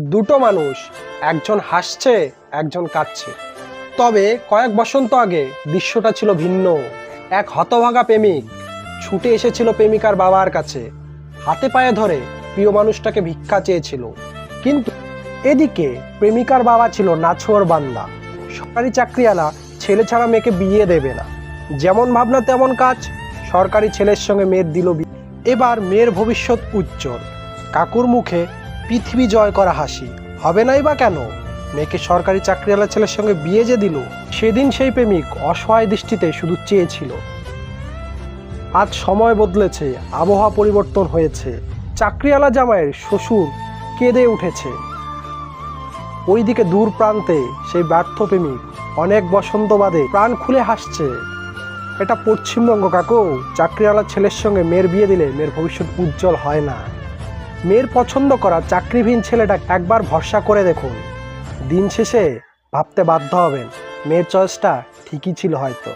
দুটো মানুষ, একজন হাসছে, একজন কাঁদছে। তবে কয়েক বসন্ত আগে দৃশ্যটা ছিল ভিন্ন। এক হতভাগা প্রেমিক ছুটে এসেছিল প্রেমিকার বাবার কাছে। হাতে পায়ে ধরে প্রিয় মানুষটাকে ভিক্ষা চেয়েছিল। কিন্তু এদিকে প্রেমিকার বাবা ছিল নাছোয়ার বান্দা। সরকারি চাকরিওয়ালা, ছেলে ছাড়া মেয়েকে বিয়ে দেবে না। যেমন ভাবনা, তেমন কাজ। সরকারি ছেলের সঙ্গে মেয়ের দিল। এবার মেয়ের ভবিষ্যৎ উজ্জ্বল। কাকুর মুখে পৃথিবী জয় করা হাসি। হবে নাই বা কেন? মেয়েকে সরকারি চাকরিওয়ালা ছেলের সঙ্গে বিয়ে যে দিল, সেদিন সেই প্রেমিক অসহায় দৃষ্টিতে শুধু চেয়েছিল। আজ সময় বদলেছে, আবহাওয়া পরিবর্তন হয়েছে, চাকরিওয়ালা জামাইয়ের শ্বশুর কেঁদে উঠেছে। ওইদিকে দূর প্রান্তে সেই ব্যর্থ প্রেমিক অনেক বসন্ত বাদে প্রাণ খুলে হাসছে। এটা পশ্চিমবঙ্গ কাকু, চাকরিওয়ালা ছেলের সঙ্গে মেয়ের বিয়ে দিলে মেয়ের ভবিষ্যৎ উজ্জ্বল হয় না। মেয়ের পছন্দ করা চাকরিহীন ছেলেটা একবার ভরসা করে দেখুন। দিন শেষে ভাবতে বাধ্য হবেন, মেয়ের চয়েসটা ঠিকই ছিল হয়তো।